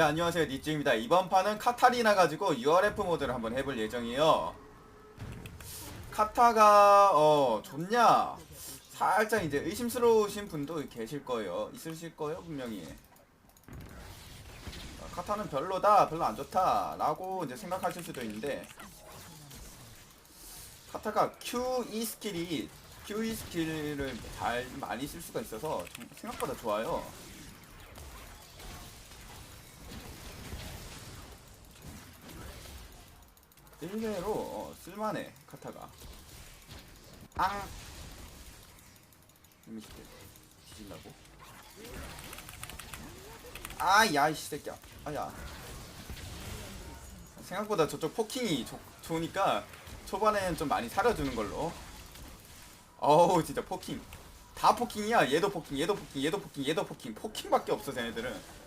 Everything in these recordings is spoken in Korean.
네 안녕하세요. 니쭈입니다. 이번 판은 카타리나 가지고 URF 모드를 한번 해볼 예정이에요. 카타가 어 좋냐? 살짝 이제 의심스러우신 분도 계실 거예요. 있으실 거예요 분명히. 어, 카타는 별로다 별로 안 좋다 라고 이제 생각하실 수도 있는데 카타가 QE 스킬이 QE 스킬을 잘 많이 쓸 수가 있어서 정- 생각보다 좋아요 일례로 어, 쓸만해 카타가. 앙! 이미 죽게 뒤질라고? 아야 이 새끼야. 아야. 생각보다 저쪽 포킹이 좋, 좋으니까 초반에는 좀 많이 살려주는 걸로. 어우 진짜 포킹. 다 포킹이야. 얘도 포킹 얘도 포킹 얘도 포킹 얘도 포킹. 포킹밖에 없어 쟤네들은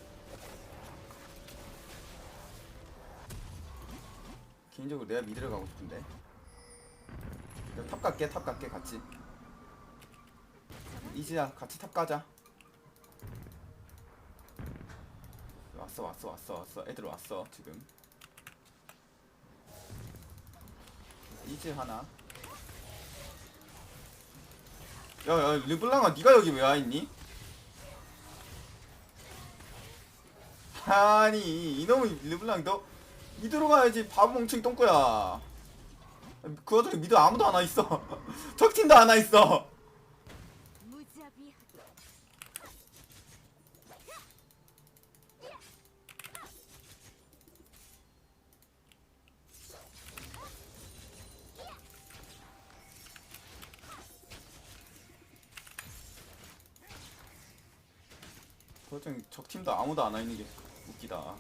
개인적으로 내가 미드를 가고 싶은데. 내가 탑 갈게 탑 갈게 같이. 이지야 같이 탑 가자. 왔어 왔어 왔어 왔어. 애들 왔어 지금. 이지 하나. 야야 르블랑아 니가 여기 왜 와있니? 아니 이놈의 르블랑 너 미드로 가야지. 바보 멍청이 똥꼬야. 그 와중에 미드 아무도 안 와있어. 적팀도 안 와있어. 그 와중에 적팀도 아무도 안 와있는 게 웃기다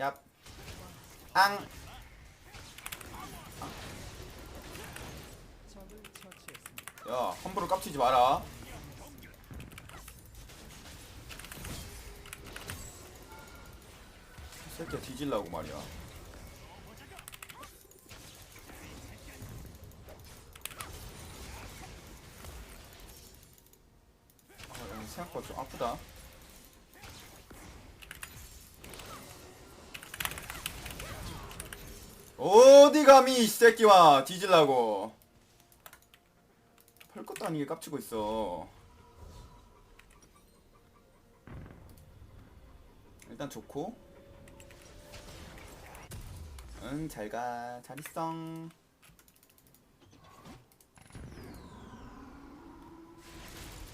얍 앙! 야 함부로 깝치지 마라. 이 새끼야 뒤질라고 말이야. 아, 야, 생각보다 좀 아프다 어디 감히 이 새끼와 뒤질라고? 별것도 아니게 깝치고 있어. 일단 좋고. 응 잘가. 잘 있어.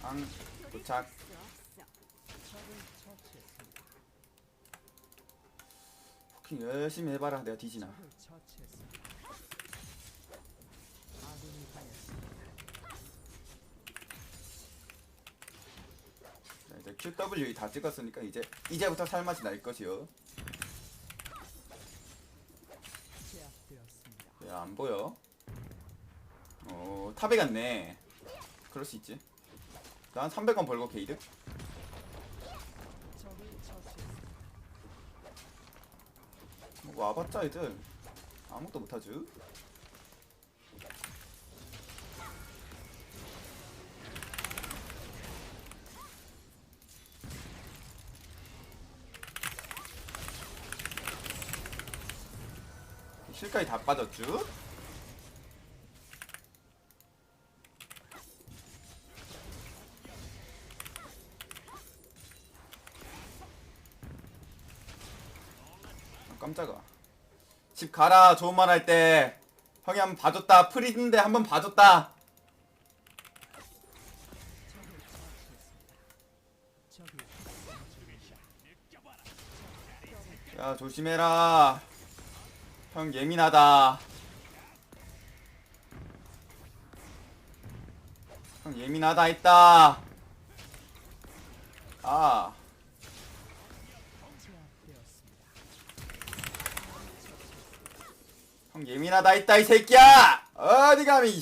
앙 도착 포 킹 열심히 해봐라 내가 뒤지나 자, 이제 QW 다 찍었으니까 이제 이제부터 살맛이 날 것이요. 야, 안 보여. 어, 탑에 갔네. 그럴 수 있지. 난 300원 벌고 게이드. 와봤자 애들 아무것도 못하죠. 실까지 다 빠졌죠? 아, 깜짝아. 집 가라. 좋은 말 할 때. 형이 한번 봐줬다. 프리인데 한번 봐줬다. 야, 조심해라. 형 예민하다. 형 예민하다 했다. 아. 형 예민하다 했다 이 새끼야. 어디 감히.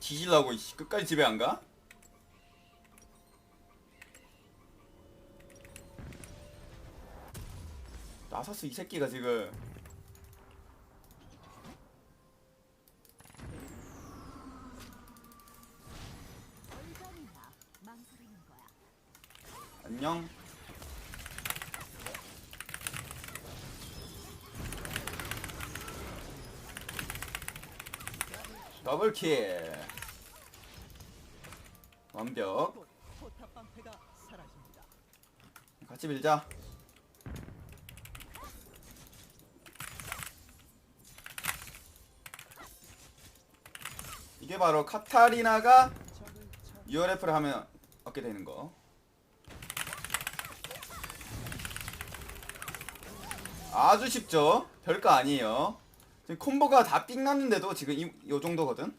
뒤질라고 이씨. 끝까지 집에 안 가? 나사스 이 새끼가 지금 안녕 더블킬. 완벽. 같이 밀자. 이게 바로 카타리나가 URF를 하면 얻게 되는 거. 아주 쉽죠? 별거 아니에요 지금 콤보가 다삑 났는데도 지금 이, 요 정도거든?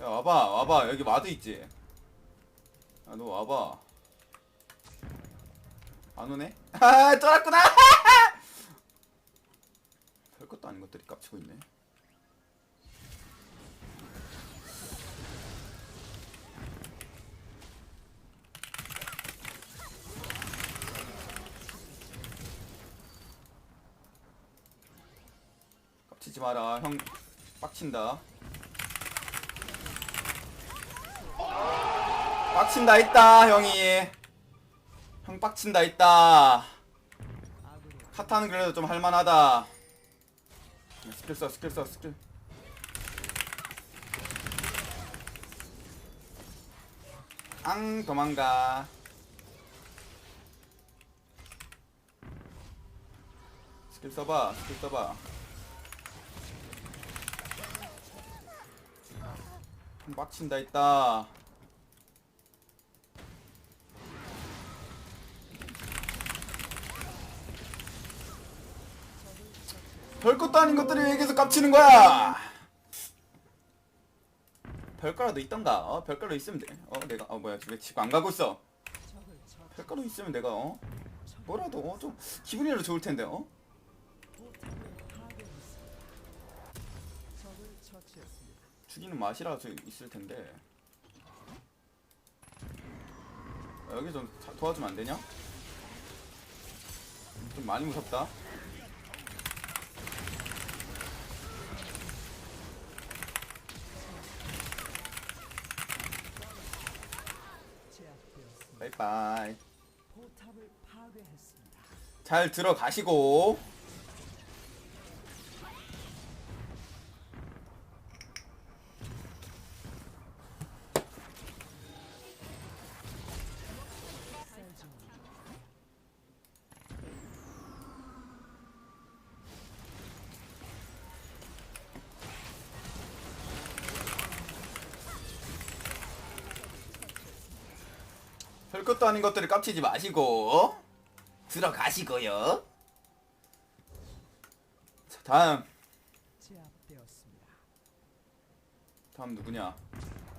야 와봐 와봐. 여기 와드 있지? 야 너 와봐. 안 오네? 아 쫄았구나. 별것도 아닌 것들이 깝치고 있네 마라. 형 빡친다. 빡친다 있다 형이. 형 빡친다 있다. 카타는 그래도 좀 할만하다. 스킬 써 스킬 써 스킬. 앙 도망가. 스킬 써봐 스킬 써봐 빡친다 있다 별것도 아닌 것들이 왜 계속 깝치는 거야. 별거라도 있던가? 어 별거라도 있으면 돼어 내가 어 뭐야 왜 지금 안 가고 있어? 별거라도 있으면 내가 어? 뭐라도 어, 좀 기분이라도 좋을 텐데 어 포탑을 파괴했습니다. 적을 처치했습니다. 죽이는 맛이라도 있을 텐데 아, 여기 좀 자- 도와주면 안 되냐? 좀 많이 무섭다. 바이바이. 잘 들어가시고. 셀중입니다. 별 것도 아닌 것들을 깝치지 마시고 들어가시고요. 자, 다음. 다음 누구냐?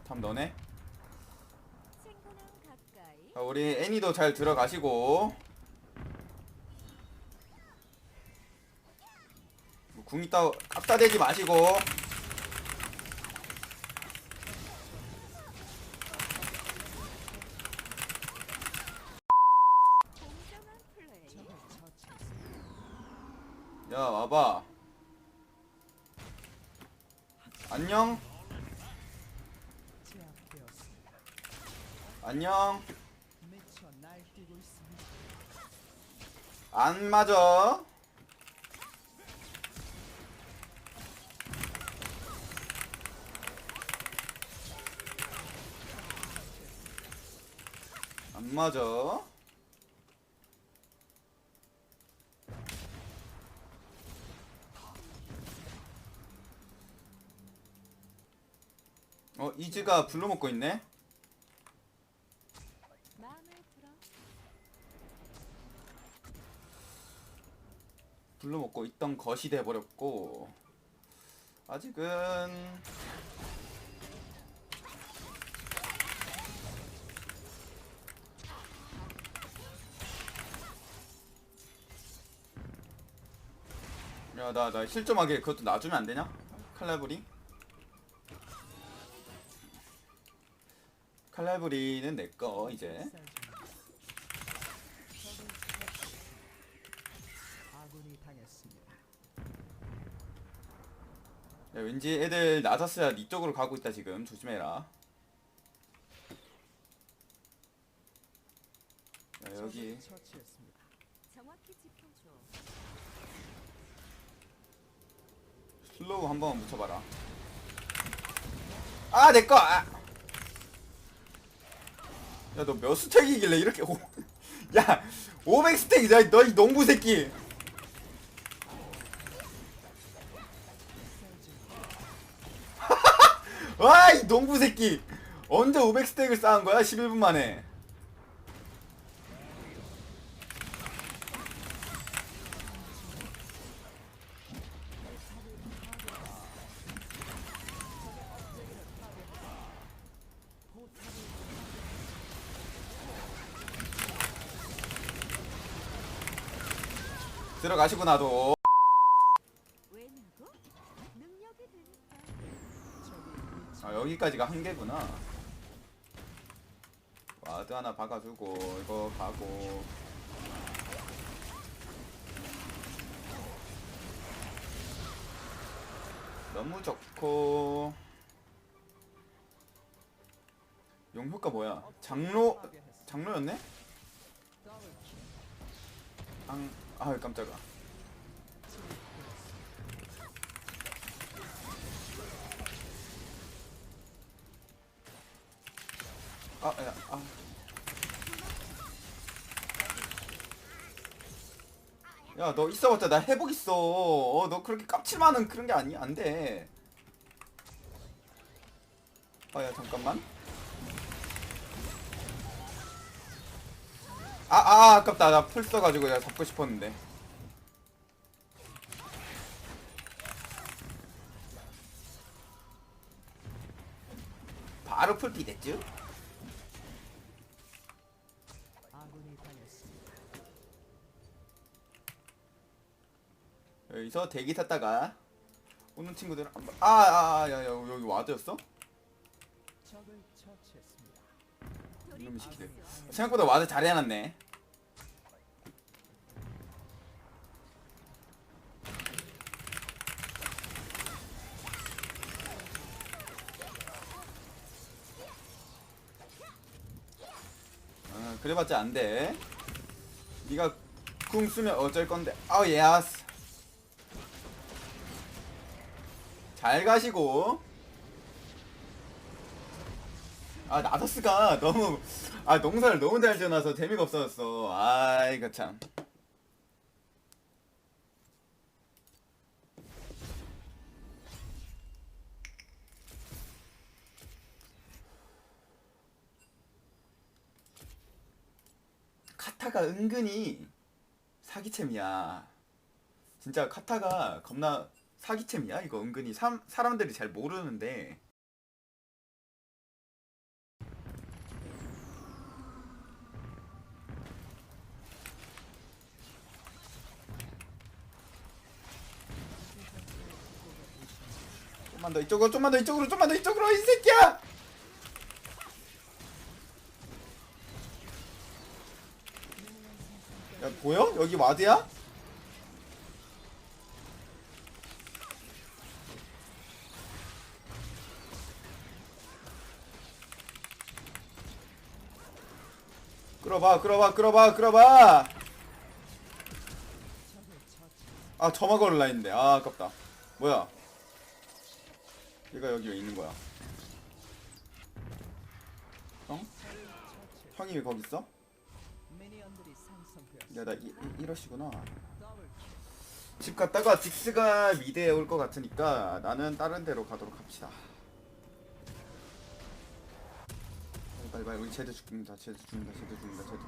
다음 너네? 자, 우리 애니도 잘 들어가시고 뭐궁 있다 깝다 대지 마시고 공정한 플레이 적을 처치했습니다. 야 와봐 안녕 제압되었습니다. 안녕 미쳐 날뛰고 있습니다. 안 맞아. 안 맞아. 어 이즈가 블루 먹고 있네 마음에 들어 블루 먹고 있던 것이 돼버렸고 아직은 야나나 실점하게 그것도 놔주면 안 되냐? 칼라브리 칼라브리는 내거 이제 셀중입니다. 적을 처치. 아군이 당했습니다. 야, 왠지 애들 나서스야 니 쪽으로 가고 있다 지금. 조심해라. 야, 여기. 슬로우 한 번만 묻혀봐라. 아 내꺼 아. 야너 몇 스택이길래 이렇게 오... 야 500스택이야 너이 농부 새끼 와 이 농부 새끼. 언제 500스택을 쌓은 거야? 11분 만에. 들어가시고 나도 아 여기까지가 한계구나. 와드 하나 박아주고 이거 가고. 너무 좋고. 용 효과 뭐야? 장로 장로였네? 앙, 아 깜짝아 아, 야, 아. 야, 너 있어봤자 나 회복 있어. 어, 너 그렇게 깝칠만한 그런 게 아니, 안 돼. 아, 야, 잠깐만. 아, 아, 아깝다. 나 풀 써가지고 내가 잡고 싶었는데. 바로 풀피 됐죠? 여기서 대기 탔다가 오는 친구들은 안 봐. 아, 아, 아, 여기 와드였어? 이놈의 새끼들. 생각보다 와드 잘 해놨네. 아, 그래봤자 안 돼. 네가 궁 쓰면 어쩔 건데. 아, 예스. 잘 가시고. 아 나더스가 너무 아 농사를 너무 잘 지어놔서 재미가 없어졌어. 아 이 거 참. 카타가 은근히 사기챔이야. 진짜 카타가 겁나 사기챔이야 이거 은근히 사, 사람들이 잘 모르는데 좀만 더 이쪽으로 좀만 더 이쪽으로 좀만 더 이쪽으로 이 새끼야 야 보여? 여기 와드야? 끌어봐 끌어봐 끌어봐 끌어봐. 아 점화 걸라 했는데 아 아깝다 뭐야 얘가 여기 왜 있는 거야 형? 형이 왜 거기 있어? 야나 이러시구나. 집 갔다가 딕스가 미드에 올 것 같으니까 나는 다른 데로 가도록 합시다 빨리 빨리 우리 제드 죽는다 제드 죽는다 제드 죽는다 제드.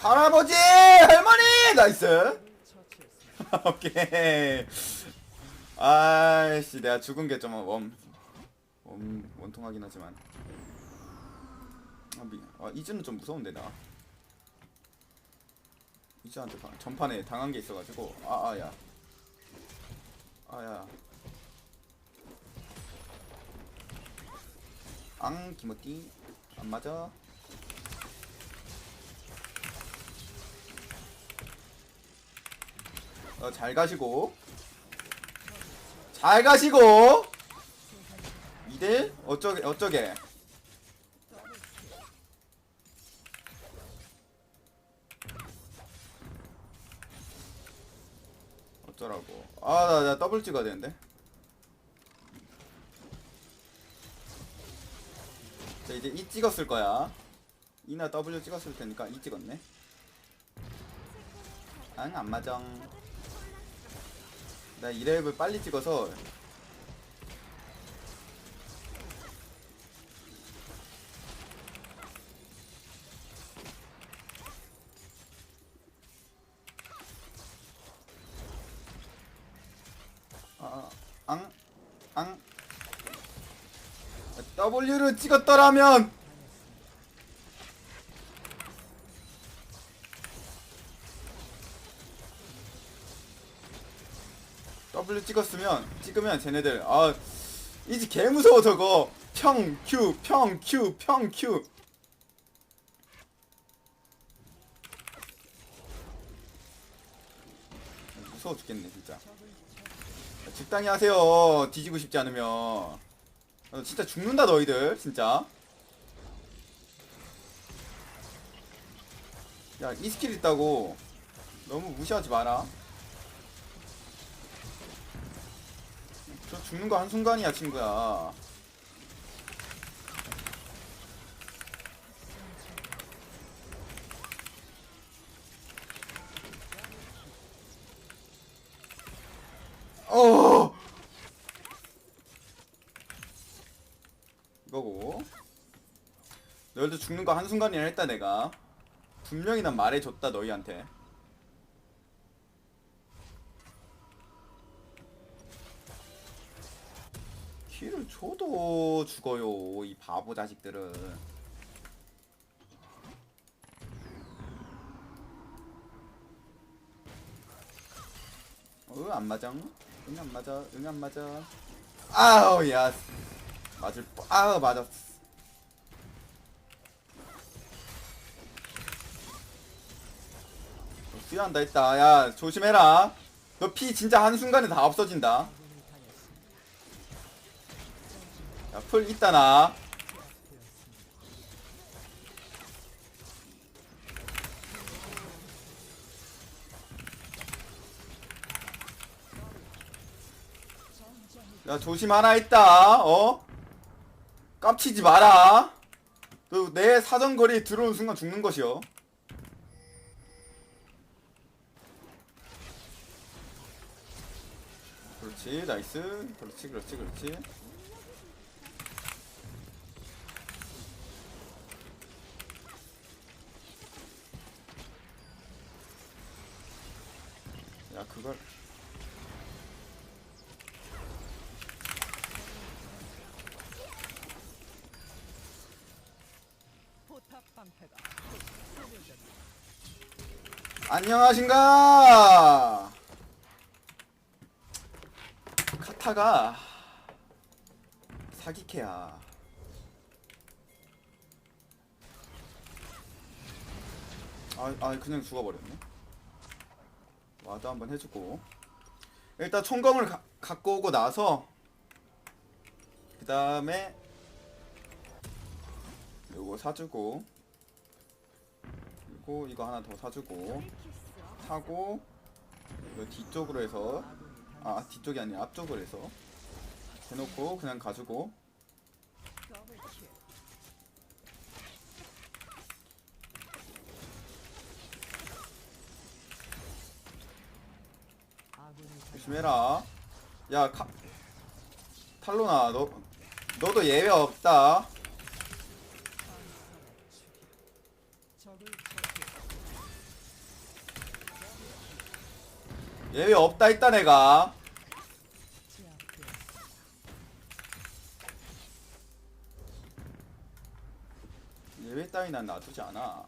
할아버지 할머니 나이스. 오케이. 아이씨, 내가 죽은 게 좀 원, 원, 원통하긴 하지만. 아, 미, 아, 이즈는 좀 무서운데, 나. 이즈한테 방- 전판에 당한 게 있어가지고. 아, 아, 야. 아, 야. 앙, 기모띠. 안 맞아. 어, 잘 가시고 잘 가시고 2대1? 어쩌게 어쩌게 어쩌라고. 아나 나 더블 찍어야 되는데. 자 이제 E 찍었을 거야. E나 W 찍었을 테니까 E 찍었네. 응안 맞아. 나 2렙을 빨리 찍어서 아, 앙, 앙. W를 찍었더라면 W 찍었으면 찍으면 쟤네들 아 이제 개 무서워 저거. 평 Q 평 Q 평 Q. 무서워 죽겠네 진짜. 적당히 하세요. 뒤지고 싶지 않으면 어, 진짜 죽는다 너희들. 진짜. 야 이 스킬 있다고. 너무 무시하지 마라. 저 죽는 거 한순간이야 친구야 어 이거고 너희들 죽는 거 한순간이라 했다 내가 분명히 난 말해줬다 너희한테 키를 줘도 죽어요 이 바보 자식들은 어, 안 맞아? 응, 안 맞아? 응, 안 맞아? 아우, 야. 맞을 뻔, 아우, 맞았어. 어, 수야한다 했다. 야, 조심해라. 너 피 진짜 한순간에 다 없어진다. 아군이 당했습니다. 야, 풀 있다, 나. 야, 조심하라 했다, 어? 깝치지 마라. 너 내 사정거리 들어오는 순간 죽는 것이요. 그렇지, 나이스. 그렇지, 그렇지, 그렇지. 야, 그걸. 안녕하신가? 카타가 사기캐야. 아, 아 그냥 죽어버렸네. 와드 한번 해주고. 일단 총검을 가- 갖고 오고 나서 그 다음에 요거 사주고 그리고 이거 하나 더 사주고 사고 요 뒤쪽으로 해서 아 뒤쪽이 아니라 앞쪽으로 해서 해놓고 그냥 가지고. 조심해라. 야 카... 탈로나 너 너도 예외 없다 적을 처치. 예외 없다 했다 내가. 예외 따위 난 놔두지 않아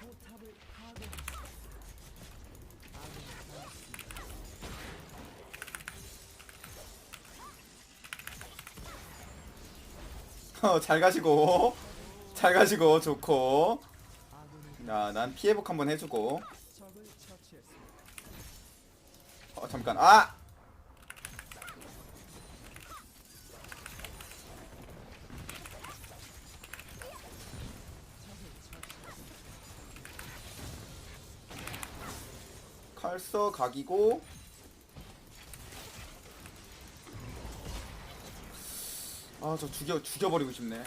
포탑을 파괴했습니다. 아군이 당했습니다. 어, 잘 가시고 잘 가시고 좋고 아군이 야, 난 피해복 한번 해주고. 어, 잠깐. 아! 칼써 각이고. 아, 저 죽여, 죽여버리고 싶네.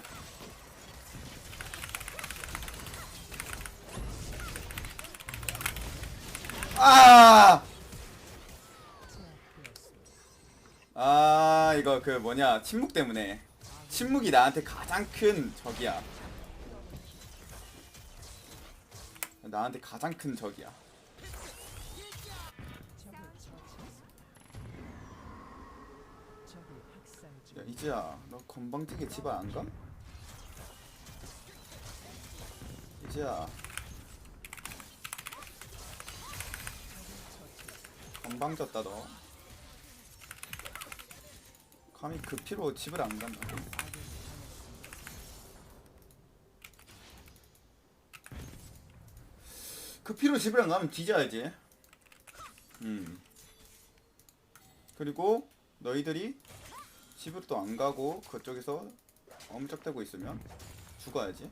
아! 아, 이거 그 뭐냐, 침묵 때문에. 침묵이 나한테 가장 큰 적이야. 나한테 가장 큰 적이야. 야, 이지야, 너 건방지게 집에 안 가? 이지야, 건방졌다 너. 감히 그 피로 집을 안 간다. 그 피로 집을 안 가면 뒤져야지. 음. 그리고 너희들이 집으로 또 안 가고 그쪽에서 엄적대고 있으면 죽어야지.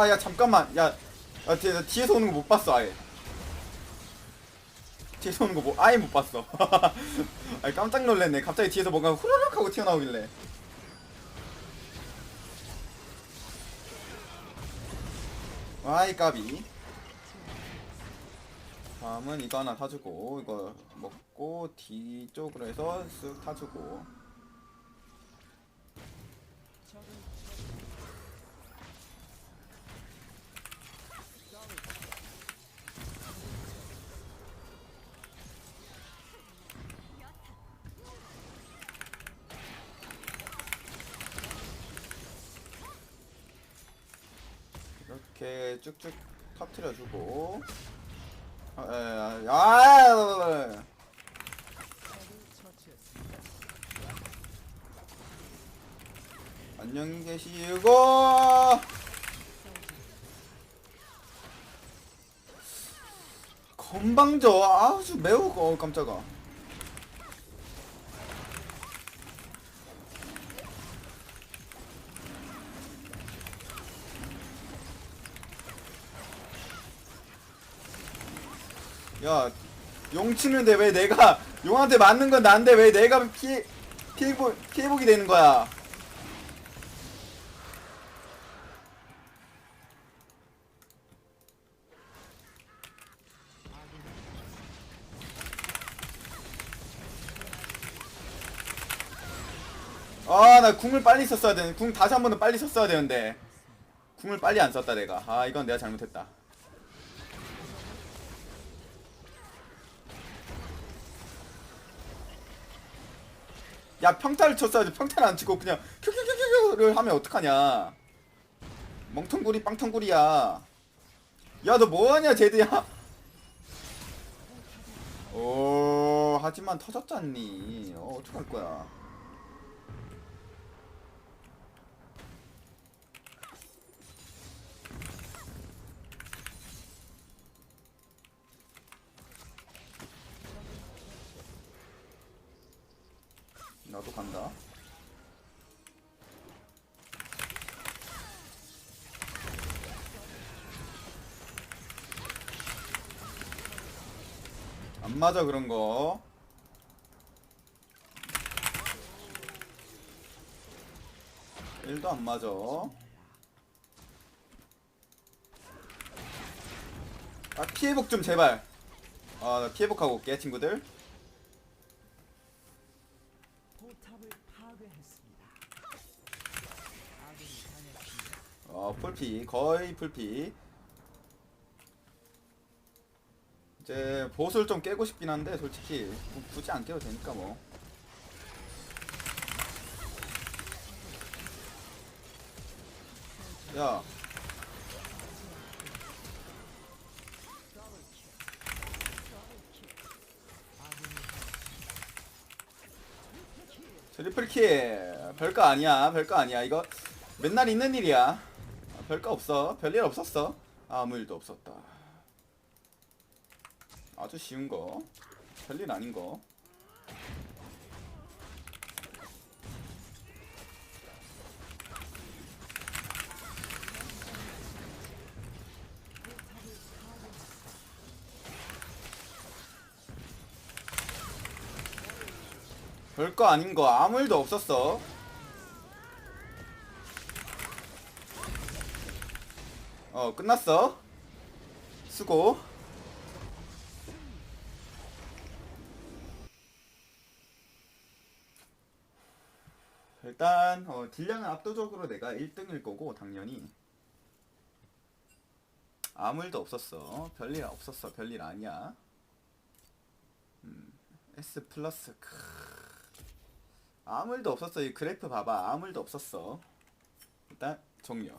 아, 야, 잠깐만. 야, 야 뒤에, 나 뒤에서 오는 거 못 봤어, 아예. 뒤에서 오는 거 뭐, 아예 못 봤어. 아니, 깜짝 놀랐네. 갑자기 뒤에서 뭔가 후루룩 하고 튀어나오길래. 와이, 까비. 다음은 이거 하나 사주고, 이거 먹고, 뒤쪽으로 해서 쓱 타주고. 이렇게 쭉쭉 터트려주고. 아, 에, 아, 아, 적을 처치했습니다. 안녕히 계시고. 건방져 아주 매우 어, 깜짝아. 야, 용 치는데 왜 내가 용한테 맞는 건 난데 왜 내가 피해 피해보 피해보게 되는 거야? 아, 나 궁을 빨리 썼어야 되는. 궁 다시 한 번 더 빨리 썼어야 되는데. 궁을 빨리 안 썼다 내가. 아, 이건 내가 잘못했다. 야, 평타를 쳤어야지. 평타를 안 치고 그냥 큐큐큐큐큐를 하면 어떡하냐. 멍텅구리 빵텅구리야. 야, 너 뭐하냐, 제드야. 오, 하지만 터졌잖니. 어, 어떡할 거야. 나도 간다. 안 맞아 그런 거. 일도 안 맞아. 아 피해복 좀 제발. 아나 피해복하고 올게 친구들. 포탑을 파괴했습니다. 아군이 당했습니다. 어 풀피 거의 풀피 이제 보스를 좀 깨고 싶긴 한데 솔직히 뭐 굳이 안 깨도 되니까 뭐. 야. 트리플 킬 별거 아니야 별거 아니야 이거 맨날 있는 일이야 아, 별거 없어. 별일 없었어. 아무 일도 없었다. 아주 쉬운 거. 별일 아닌 거. 별거 아닌 거. 아무 일도 없었어 어 끝났어. 수고. 일단 어, 딜량은 압도적으로 내가 1등일 거고 당연히. 아무 일도 없었어. 별일 없었어. 별일 아니야. 음, S 플러스. 크. 아무 일도 없었어. 이 그래프 봐봐. 아무 일도 없었어. 일단 종료